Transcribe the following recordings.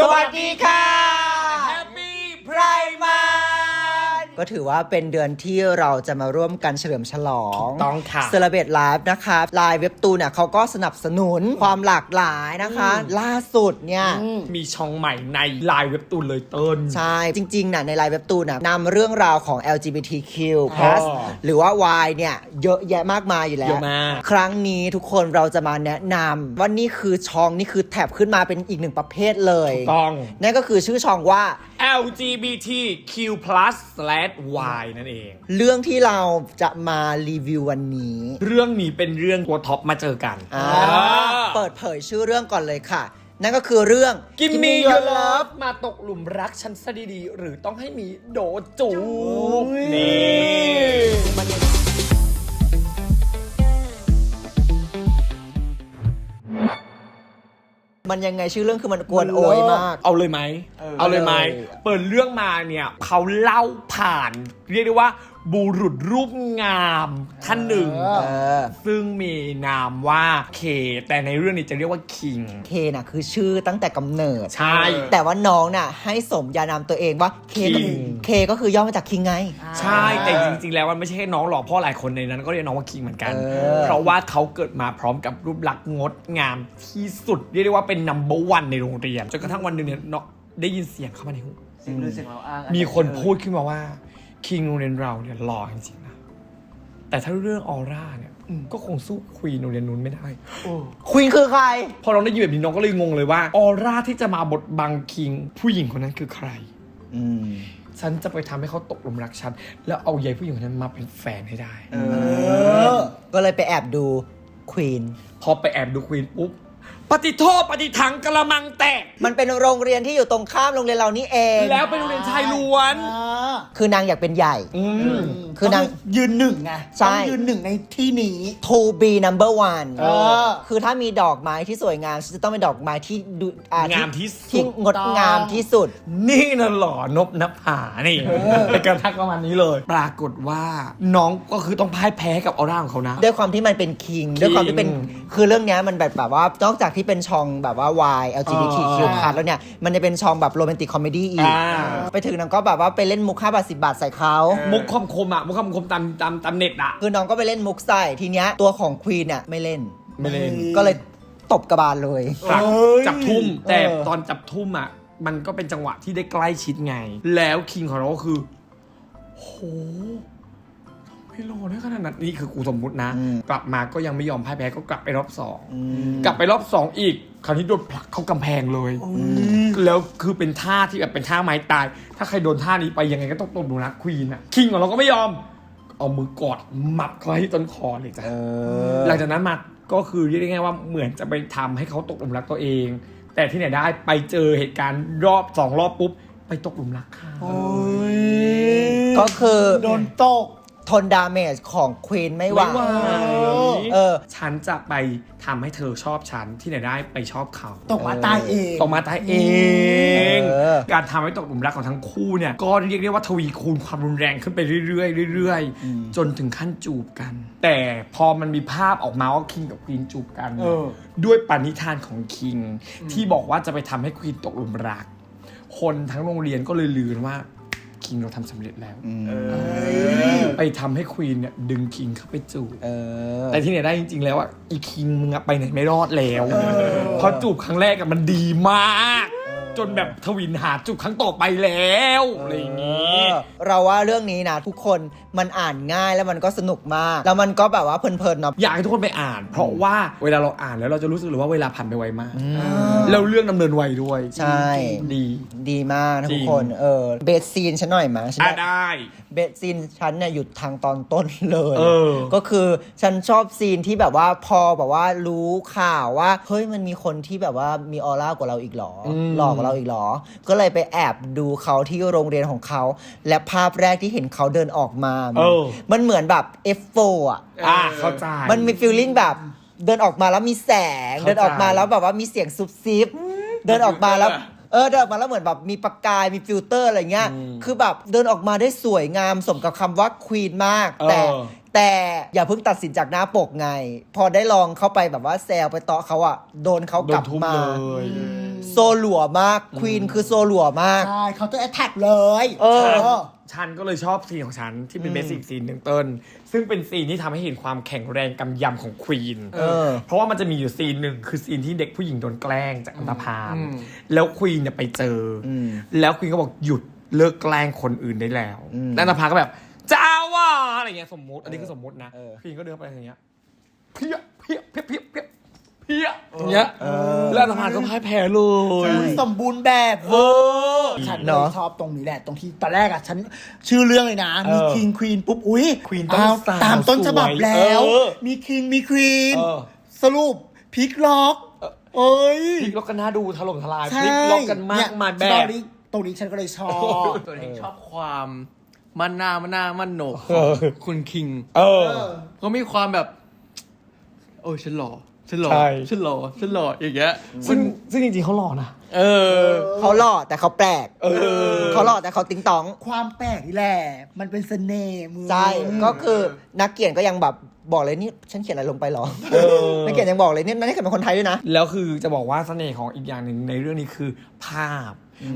สวัสดีค่ะ ถือว่าเป็นเดือนที่เราจะมาร่วมกันเฉลิมฉลองต้องค่ะเซเลเบตไลฟ์นะคะไลน์เว็บตูนเนี่ยเขาก็สนับสนุนความหลากหลายนะคะ ล่าสุดเนี่ยมีช่องใหม่ในไลน์เว็บตูนเลยเติ้ลใช่ จริงๆน่ะในไลน์เว็บตูนน่ะนำเรื่องราวของ LGBTQ+ อ๋อหรือว่า Y เนี่ยเยอะแยะมากมายอยู่แล้เยวอะมากครั้งนี้ทุกคนเราจะมาแนะนำว่านี่คือช่องนี่คือแท็บขึ้นมาเป็นอีกหนึ่งประเภทเลยต้องนั่นก็คือชื่อช่องว่า LGBTQ+ Y นั่นเอง เรื่องที่เราจะมารีวิววันนี้ เรื่องนี้เป็นเรื่องตัวท็อปมาเจอกันอ่าอ่าเปิดเผยชื่อเรื่องก่อนเลยค่ะ นั่นก็คือเรื่อง กิม Give มี Me ยู Your เลิ Love ฟมาตกหลุมรักฉันซะดีๆ หรือต้องให้มีโดจูยนี่ มันยังไงชื่อเรื่องคือมันกวนโอยมาก เอาเลยไหม เออ เอาเลยไหมเอาเลยเปิดเรื่องมาเนี่ยเขาเล่าผ่าน เรียกได้ว่า บุรุษรูปงามท่านหนึ่งเออ ซึ่งมีนามว่าเค แต่ในเรื่องนี้จะเรียกว่าคิง เคน่ะคือชื่อตั้งแต่กำเนิด ใช่ แต่ว่าน้องน่ะ ให้สมญานามตัวเองว่าเคก็ King เคก็คือย่อมาจากคิงไง ใช่แต่จริงๆ แล้วมันไม่ใช่แค่น้องหรอกเพราะหลายคนในนั้นก็เรียกน้องว่าคิงเหมือนกัน เออ เพราะว่าเขาเกิดมาพร้อมกับรูปลักษณ์งดงามที่สุด เรียกได้ว่าเป็นนัมเบอร์วันในโรงเรียนจนกระทั่งวันหนึ่งเนี่ยเนาะได้ยินเสียงเข้ามาในหู เสียงลือเสียงเราอ้างมีคนพูดขึ้นมาว่า คิงโรงเรียนเราเนี่ยหล่อจริงๆนะ แต่ถ้าเรื่องออร่าเนี่ยก็คงสู้ควีนโรงเรียนนู้นไม่ได้ ควีนคือใคร พอเราได้ยินแบบนี้น้องก็เลยงงเลยว่า ออร่าที่จะมาบทบังคิง ผู้หญิงคนนั้นคือใครอืมฉันจะไปทำให้เขาตกหลุมรักฉัน แล้วเอายายผู้หญิงคนนั้นมาเป็นแฟนให้ได้ เออ ก็เลยไปแอบดูควีนพอไปแอบดูควีนปุ๊บปฏิโทษปฏิถังกระมังแตก มันเป็นโรงเรียนที่อยู่ตรงข้ามโรงเรียนเรานี่เอง แล้วเป็นโรงเรียนชายล้วนอ่า คือนางอยากเป็นใหญ่อืมคือนางต้ยืนหนึ่งไงใช่ ต้องยืนหนึ่งในที่นี้ to be number one เออคือถ้ามีดอกไม้ที่สวยงามฉันจะต้องเป็นดอกไม้ที่ดูอ่งามที่สุด ที่งดงามที่สุด นี่น่ะหล่อนบนภานี่เป็นการทักประมาณนี้เลย ปรากฏว่าน้องก็คือต้องพ่ายแพ้กับออร่าของเขานะ ด้วยความที่มันเป็นคิง ด้วยความที่เป็นคือเรื่องเนี้ยมันแบบแบบว่านอกจากที่เป็นช่องแบบว่า Y LGBTQ+ อ่าแล้วเนี่ยมันจะเป็นช่องแบบโรแมนติกคอมเมดี้อีก อ่า ไปถึงนางก็แบบว่าไปเล่นมุก5บาท10บาทใส่เขามุกคมคมๆอะมุกคมคมๆตามตามตามเน็ตอะคือน้องก็ไปเล่นมุกใส่ทีเนี้ยตัวของควีนเนี่ยไม่เล่นไม่เล่น ก็เลยตบกระบาลเลยจับเอ้ยจับทุ่มแต่เออตอนจับทุ่มอะมันก็เป็นจังหวะที่ได้ใกล้ชิดไง แล้วคิงของเราก็คือโห ไม่รอได้ขนาดนั้นนี่คือกูสมมุตินะกลับมาก็ยังไม่ยอมพ่ายแพ้ก็กลับไปรอบสองอืมกลับไปรอบสองอีก คราวนี้โดนผลักเข้ากำแพงเลย แล้วคือเป็นท่าที่แบบเป็นท่าไม้ตาย ถ้าใครโดนท่านี้ไปยังไงก็ต้องตบดูนะควีนอะคิงของเราก็ไม่ยอม เอามือกอดหมับเขาให้ต้นคอเลยจ้ะ เออ หลังจากนั้นมาก็คือเรียกได้ง่ายว่าเหมือนจะไปทำให้เขาตกหลุมรักตัวเอง แต่ที่ไหนได้ไปเจอเหตุการณ์รอบสองรอบปุ๊บ ไปตกหลุมรักค่ะโอ้ยก็คือ โดนตก ทนดาเมจของควีนไม่ไหวไม่ไหวเออ ฉันจะไปทำให้เธอชอบฉันที่ไหนได้ไปชอบเขาตกมาตายเองตกมาตายเอง เออ การทำให้ตกหลุมรักของทั้งคู่เนี่ย ก็เรียกได้ว่าทวีคูณความรุนแรงขึ้นไปเรื่อยๆเรื่อยๆ จนถึงขั้นจูบกัน แต่พอมันมีภาพออกมาว่าคิงกับควีนจูบกัน เออ ด้วยปณิธานของคิงที่บอกว่าจะไปทำให้ควีนตกหลุมรัก คนทั้งโรงเรียนก็เลยลือกันว่า คิงเราทำสำเร็จแล้วไปทำให้ควีนเนี่ยดึงคิงเข้าไปจูบเออแต่ที่ไหนได้จริง ๆ แล้วอะอีคิงมึงอะไปไหนไม่รอดแล้วเพราะจูบครั้งแรกอะมันดีมาก จนแบบทวินหาจูบครั้งต่อไปแล้วอะไรอย่างงี้ เราว่าเรื่องนี้นะทุกคนมันอ่านง่ายแล้วมันก็สนุกมาก แล้วมันก็แบบว่าเพลินๆเนาะอยากให้ทุกคนไปอ่าน เพราะว่าเวลาเราอ่านแล้วเราจะรู้สึกเลยว่าเวลาผ่านไปไวมากแล้วเรื่องดำเนินไวด้วยใช่ดีดีมากนะจริทุงกคนเออเบสซีนฉันหน่อยมาฉันอะได้ได้เบสซีนฉันเนี่ยหยุดทางตอนต้นเลยเออก็คือฉันชอบซีนที่แบบว่าพอแบบว่ารู้ข่าวว่าเฮ้ยมันมีคนที่แบบว่ามีออร่ากว่าเราอีกเหรออมหลอกกว่าเราอีกเหรอ ก็เลยไปแอบดูเขาที่โรงเรียนของเขาและภาพแรกที่เห็นเขาเดินออกมา เออ มันเหมือนแบบ F4 อะ อะเข้าใจ มันมีฟีลลิ่งแบบเดินออกมาแล้วมีแสง เข้าใจ เดินออกมาแล้วแบบว่ามีเสียงซุบซิบ เดินออกมาแล้ว เออเดินออกมาแล้วเหมือนแบบมีประกายมีฟิลเตอร์อะไรเงี้ย คือแบบเดินออกมาได้สวยงามสมกับคำว่าควีนมากแต่เออ แต่ อย่าเพิ่งตัดสินจากหน้าปกไง พอได้ลองเข้าไปแบบว่าแซวไปเตาะเขาอะโดนเขาโดกนลับทุ่มมา เลย โซหลัวมากควีนคือโซหลัวมาก ใช่เขาจะแอทแทกเลยเออ ฉันก็เลยชอบซีนของฉันที่เป็นอืมเบสิกซีนหนึ่งเติ้ลซึ่งเป็นซีนที่ทำให้เห็นความแข็งแรงกำยำของควีนเออ เพราะว่ามันจะมีอยู่ซีนหนึ่งคือซีนที่เด็กผู้หญิงโดนแกล้งจากอันตพาลอืมแล้วควีนเนี่ยไปเจออมแล้วควีนก็บอกหยุดเลิกแกล้งคนอื่นได้แล้วอืมแล้วอันตพาลก็แบบจะเอา ว่ะอะไรเงี้ยสมมติ อันนี้คือสมมตินะเออควีนก็เดินไปอย่างเงี้ยเพี้ยเพี้ยเพี้ยเพี้ยเพี้ยเพี้ยอย่างเงี้ยแล้วอันตพาลก็พ่ายแพ้เลยสมบูรณ์แบบเออฉันเนเลอะยชอบตรงนี้แหละตรงที่ตอนแรกอะฉันชื่อเรื่องเลยนะ มีเออคิงควีนปุ๊บ อุ้ย Queen ต้องอ้าวสาวตามต้นฉบับสวยแล้วเออมีคิงมีควีนเออ สรุปพลิกล็อกเอ้ยพลิกล็อกกันน่าดูถล่มทลายพใช่ลิกล็อกกันมากมายแบเนี่ยบสตอรี่ตรงนี้ฉันก็เลยชอบ ตัวเองชอบความ มันหน้ามันหน้ามันโหนกเออคุณคิง เออ ก็มีความแบบ โอ้ยฉันหล่อฉันหล่อใช่ ฉันหล่อฉันหล่ออย่างเงี้ยซึ่งซึ่งจริงๆเขาหล่อนะ เออ เขาหล่อแต่เขาแปลกเออ เขาหล่อแต่เขาติ๊งตอง ความแปลกนี่แหละ มันเป็นเสน่ห์มือ ใช่ ก็คือนักเขียนก็ยังแบบ บอกเลยนี่ฉันเขียนอะไรลงไปหรออนักเขียนยังบอกเลยนี่นักเขียนเป็นคนไทยด้วยนะ แล้วคือจะบอกว่าเสน่ห์ของอีกอย่างหนึ่งในเรื่องนี้คือภาพ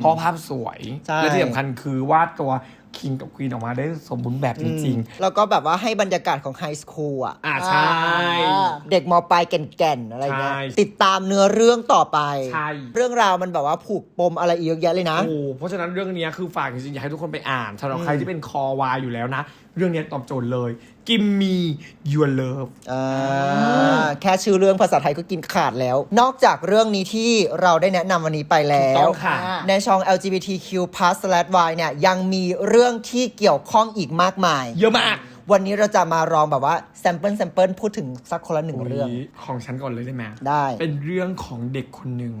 เพราะภาพสวยใช่และที่สำคัญคือวาดตัวคิงกับควีนออกมาได้สมบูรณ์แบบจริงแล้วก็แบบว่าให้บรรยากาศของไฮสคูลอะๆอ่าใช่ เด็กมปลายแก่นๆ อะไรเงี้ยใช่ติดตามเนื้อเรื่องต่อไป ใช่ เรื่องราวมันแบบว่าผูกปมอะไรอีกเยอะแยะเลยนะ โอ้ เพราะฉะนั้นเรื่องเนี้ยคือฝากจริงๆ อยากให้ทุกคนไปอ่านสำหรับใครที่เป็นคอวายอยู่แล้วนะ เรื่องเนี้ยตอบโจทย์เลยกิมมี your love อ่าแค่ชื่อเรื่องภาษาไทยก็กินขาดแล้ว นอกจากเรื่องนี้ที่เราได้แนะนำวันนี้ไปแล้ถูกต้วองค่ะ ในช่อง LGBTQ+ y เนี่ยยังมีเรื่องที่เกี่ยวข้องอีกมากมาย เยอะมาก วันนี้เราจะมาลองแบบว่าแซมเปิลแซมเปิลพูดถึงสักคนละหนึ่งเรื่องยของฉันก่อนเลยได้ไหมได้ เป็นเรื่องของเด็กคนหนึ่ง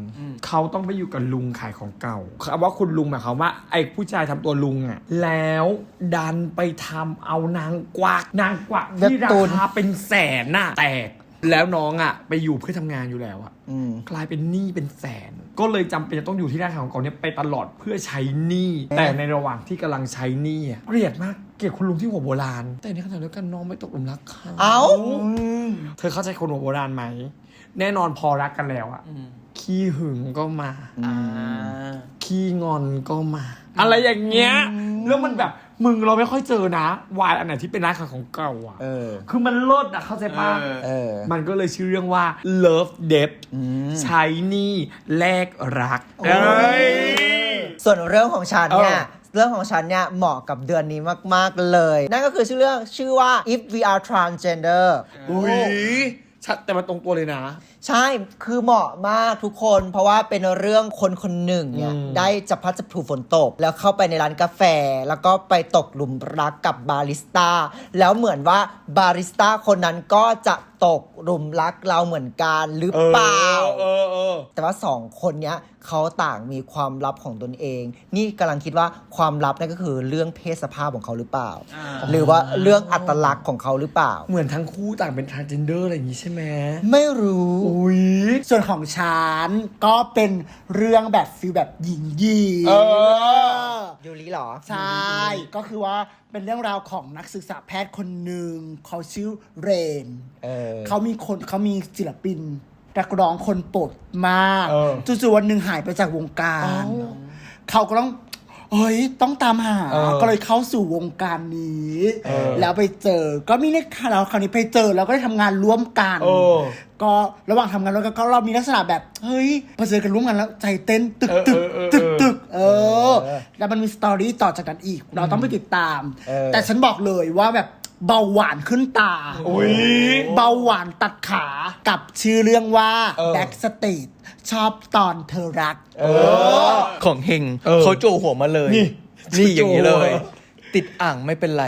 เขาต้องไปอยู่กับลุงขายของเก่าคำว่าคุณลุงหมายความว่าไอ้ผู้ชายทำตัวลุงอะ แล้วดันไปทำเอานางกวักนางกวักที่ราเว็บตูนคาเป็นแสนน่ะแตก แล้วน้องอะ ไปอยู่เพื่อทำงานอยู่แล้วอะ อืม กลายเป็นหนี้เป็นแสน ก็เลยจำเป็นจะต้องอยู่ที่ร้านขายของเก่าเนี่ยไปตลอดเพื่อใช้หนี้แต่ในระหว่างที่กำลังใช้หนี้อะเกลียดมากเกลียดคุณลุงที่หัวโบราณ แต่ในขณะเดียวกันน้องไม่ตกหลุมรักเขาเอ้า เธอเข้าใจคนหัวโบราณไหม แน่นอนพอรักกันแล้วอะขี้หึงก็มา อ่า ขี้งอนก็มา อะไรอย่างเงี้ยแล้วมันแบบมึงเราไม่ค่อยเจอนะ วายอันไหนที่เป็นร้านขายของเก่าอะเออ คือมันเลิศอะเข้าใจปะเออเออ มันก็เลยชื่อเรื่องว่า love debt ใช้หนี้แลกรักเอ้ย ส่วนเรื่องของฉันเนี่ยเออเรื่องของฉันเนี่ยเหมาะกับเดือนนี้มาก ๆ เลย นั่นก็คือชื่อเรื่องชื่อว่า if we are transgender อุ้ย ชัดแต่มันตรงตัวเลยนะ ใช่คือเหมาะมากทุกคน เพราะว่าเป็นเรื่องคนคนหนึ่งเนี่ยอืม ได้จับพลัดจับผลูฝนตก แล้วเข้าไปในร้านกาแฟ แล้วก็ไปตกหลุมรักกับบาริสต้า แล้วเหมือนว่าบาริสต้าคนนั้นก็จะตกหลุมรักเราเหมือนกันหรือเปล่า เออเออ แต่ว่าสองคนเนี้ยเขาต่างมีความลับของตนเอง นี่กำลังคิดว่าความลับนั่นก็คือเรื่องเพศสภาพของเขาหรือเปล่า หรือว่าเรื่องอัตลักษณ์ของเขาหรือเปล่า เหมือนทั้งคู่ต่างเป็น transgender อะไรอย่างงี้ใช่ไหมไม่รู้ อุ้ย ส่วนของฉันก็เป็นเรื่องแบบฟิลแบบหญิงหญิงเออ ยูริเหรอ ใช่ ก็คือว่าเป็นเรื่องราวของนักศึกษาแพทย์คนหนึ่งเขาชื่อเรน เออเขามีคนเขามีศิลปินนักร้องคนโปรดมากเออ จู่ๆวันหนึ่งหายไปจากวงการ เขาก็ต้องเฮ้ยต้องตามหา เออก็เลยเข้าสู่วงการนี้ เออแล้วไปเจอ ก็มีเนี่ยค่ะแล้วคราวนี้ไปเจอแล้วก็ได้ทำงานร่วมกัน เออก็ระหว่างทำงานร่วมกันก็เรามีลักษณะแบบ เฮ้ยพอเจอกันร่วมกันแล้วใจเต้นตึกตึกเออเออเออตึกตึกเออแล้วมันมีสตอรี่ต่อจากนั้นอีก เราต้องไปติดตาม เออ แต่ฉันบอกเลยว่าแบบ เบาหวานขึ้นตา อุ้ย เบาหวานตัดขากับชื่อเรื่องว่าเออ Back Street ชอบตอนเธอรัก เออ ของเฮงเออเขาโจหัวมาเลย นี่นี่อย่างนี้เลยโจติดอ่างไม่เป็นไร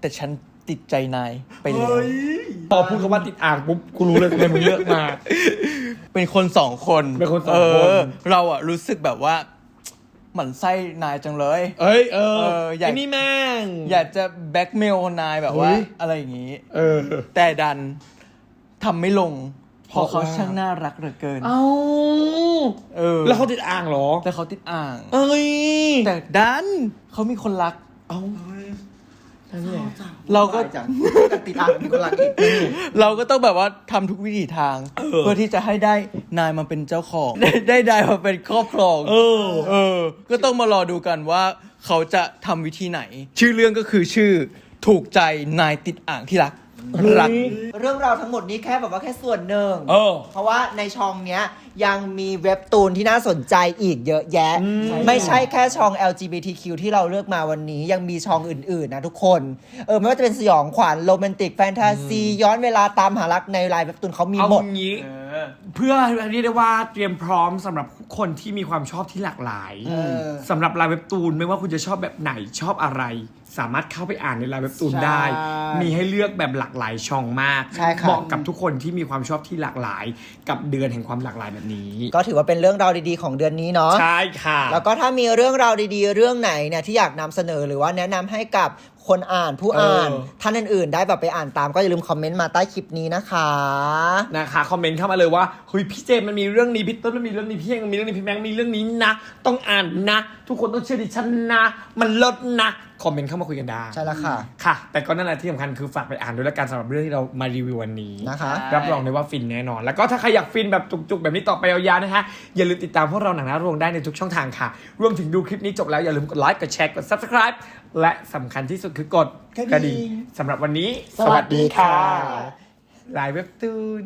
แต่ฉันติดใจนายไปแล้วพอพูดคำว่าติดอ่างปุ๊บกูรู้เลยทำไมมึงเลือกมา เป็นคนสองคนเป็นคนสองคนเเราอะรู้สึกแบบว่า หมั่นไส้นายจังเลย เอ้ยเออเอออยาก ไอ้นี่แม่ง อยากจะแบ็กเมลนายแบบว่า เฮ้ย อะไรอย่างนี้ เออ แต่ดันทำไม่ลงเพราะเพราะเขาว่า ช่างน่ารักเหลือเกิน เอ้าเออ แล้วเขาติดอ่างเหรอ แต่เขาติดอ่าง เอ้ยแต่ดันเขามีคนรัก เอ้า เราก็จังติดอ่างมีคนรักอีกเราก็ต้องแบบว่าทำทุกวิถีทาง เพื่อที่จะให้ได้นายมาเป็นเจ้าของ ได้ได้นายมาเป็นครอบครอง เออ เออ ก็ต้องมารอดูกันว่า เขาจะทำวิธีไหน ชื่อเรื่องก็คือชื่อถูกใจนายติดอ่างที่รัก รัก เรื่องราวทั้งหมดนี้แค่แบบว่าแค่ส่วนหนึ่ง เออ เพราะว่าในช่องเนี้ยยังมีเว็บตูนที่น่าสนใจอีกเยอะแยะ ไม่ใช่แค่ช่อง LGBTQ ที่เราเลือกมาวันนี้ยังมีช่องอื่นๆนะทุกคน เออไม่ว่าจะเป็นสยองขวัญโรแมนติกแฟนตาซีย้อนเวลาตามหารักในไลน์เว็บตูนเขามีเอาหมด งี้เพื่อเรียกได้ว่าเตรียมพร้อมสำหรับคนที่มีความชอบที่หลากหลายเออสำหรับลายเว็บตูนไม่ว่าคุณจะชอบแบบไหนชอบอะไร สามารถเข้าไปอ่านในลายเว็บตูนใช่ได้มีให้เลือกแบบหลากหลายช่องมาก ใช่ครับ เหมาะกับทุกคนที่มีความชอบที่หลากหลาย กับเดือนแห่งความหลากหลายแบบนี้ ก็ถือว่าเป็นเรื่องราวดีๆของเดือนนี้เนาะ ใช่ค่ะ แล้วก็ถ้ามีเรื่องราวดีๆ เรื่องไหนเนี่ยที่อยากนำเสนอหรือว่าแนะนำให้กับคนอ่านผู้อ่าน เออ ท่านอื่นๆ ได้แบบไปอ่านตามก็อย่าลืมคอมเมนต์มาใต้คลิปนี้นะคะ นะคะคอมเมนต์เข้ามาเลยว่าเฮ้ยพี่เจมส์มันมีเรื่องนี้พี่ต้นมันมีเรื่องนี้พี่เองมันมีเรื่องนี้พี่แบงค์มีเรื่องนี้นะ ต้องอ่านนะ ทุกคนต้องเชื่อดิฉันนะ มันลดนะ คอมเมนต์เข้ามาคุยกันได้ใช่แล้วค่ะ ค่ะ แต่ก็นั่นแหละที่สำคัญคือฝากไปอ่านด้วยละกันสำหรับเรื่องที่เรามารีวิววันนี้นะคะ รับรองได้ว่าฟินแน่นอน แล้วก็ถ้าใครอยากฟินแบบจุกๆ แบบนี้ต่อไปยาวๆนะคะอย่าลืมติดตามพวกเราหนังหน้าโรงได้ในทุกช่องทางค่ะ รวมถึงดูคลิปนี้จบแล้วอย่าลืมกดไลค์กดแชร์กด subscribe และสำคัญที่สุดคือกดกระดิ่งกระดิ่งสำหรับวันนี้ สวัสดีค่ะลายเว็บตูน